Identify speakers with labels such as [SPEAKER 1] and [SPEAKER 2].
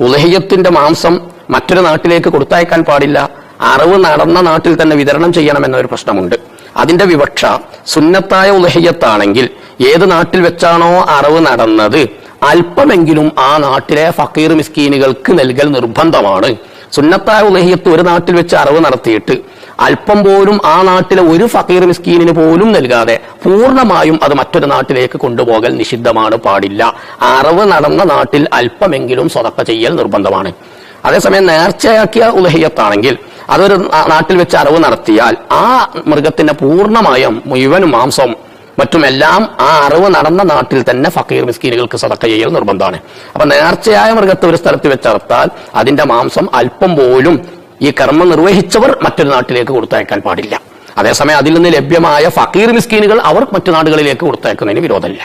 [SPEAKER 1] ഉലഹിയത്തിന്റെ മാംസം മറ്റൊരു നാട്ടിലേക്ക് കൊടുത്തയക്കാൻ പാടില്ല. അറിവ് നടന്ന നാട്ടിൽ തന്നെ വിതരണം ചെയ്യണമെന്ന ഒരു പ്രശ്നമുണ്ട്. അതിന്റെ വിവക്ഷ സുന്നത്തായ ഉലഹിയത്താണെങ്കിൽ ഏത് നാട്ടിൽ വെച്ചാണോ അറിവ് നടന്നത് അല്പമെങ്കിലും ആ നാട്ടിലെ ഫക്കീർ മിസ്കീനുകൾക്ക് നൽകൽ നിർബന്ധമാണ്. സുന്നത്തായ ഉലഹിയത്ത് ഒരു നാട്ടിൽ വെച്ച് അറിവ് നടത്തിയിട്ട് അല്പം പോലും ആ നാട്ടിലെ ഒരു ഫക്കീർ മിസ്കീനിന് പോലും നൽകാതെ പൂർണമായും അത് മറ്റൊരു നാട്ടിലേക്ക് കൊണ്ടുപോകൽ നിഷിദ്ധമാണ് പാടില്ല. അറിവ് നടന്ന നാട്ടിൽ അല്പമെങ്കിലും സ്വതക്ക ചെയ്യൽ നിർബന്ധമാണ്. അതേസമയം നേർച്ചയാക്കിയ ഉലഹിയത്താണെങ്കിൽ അതൊരു നാട്ടിൽ വെച്ച് അറിവ് നടത്തിയാൽ ആ മൃഗത്തിന്റെ പൂർണമായും മുഴുവനും മാംസവും മറ്റുമെല്ലാം ആ അറിവ് നടന്ന നാട്ടിൽ തന്നെ ഫക്കീർ മിസ്കീനുകൾക്ക് സതക്ക ചെയ്യൽ നിർബന്ധമാണ്. അപ്പൊ നേർച്ചയായ മൃഗത്തെ ഒരു സ്ഥലത്ത് വെച്ചറുത്താൽ അതിന്റെ മാംസം അല്പം പോലും ഈ കർമ്മം നിർവഹിച്ചവർ മറ്റൊരു നാട്ടിലേക്ക് കൊടുത്തയക്കാൻ പാടില്ല. അതേസമയം അതിൽ നിന്ന് ലഭ്യമായ ഫക്കീർ മിസ്കീനുകൾ അവർ മറ്റു നാടുകളിലേക്ക് കൊടുത്തയക്കുന്നതിന് വിരോധമില്ല.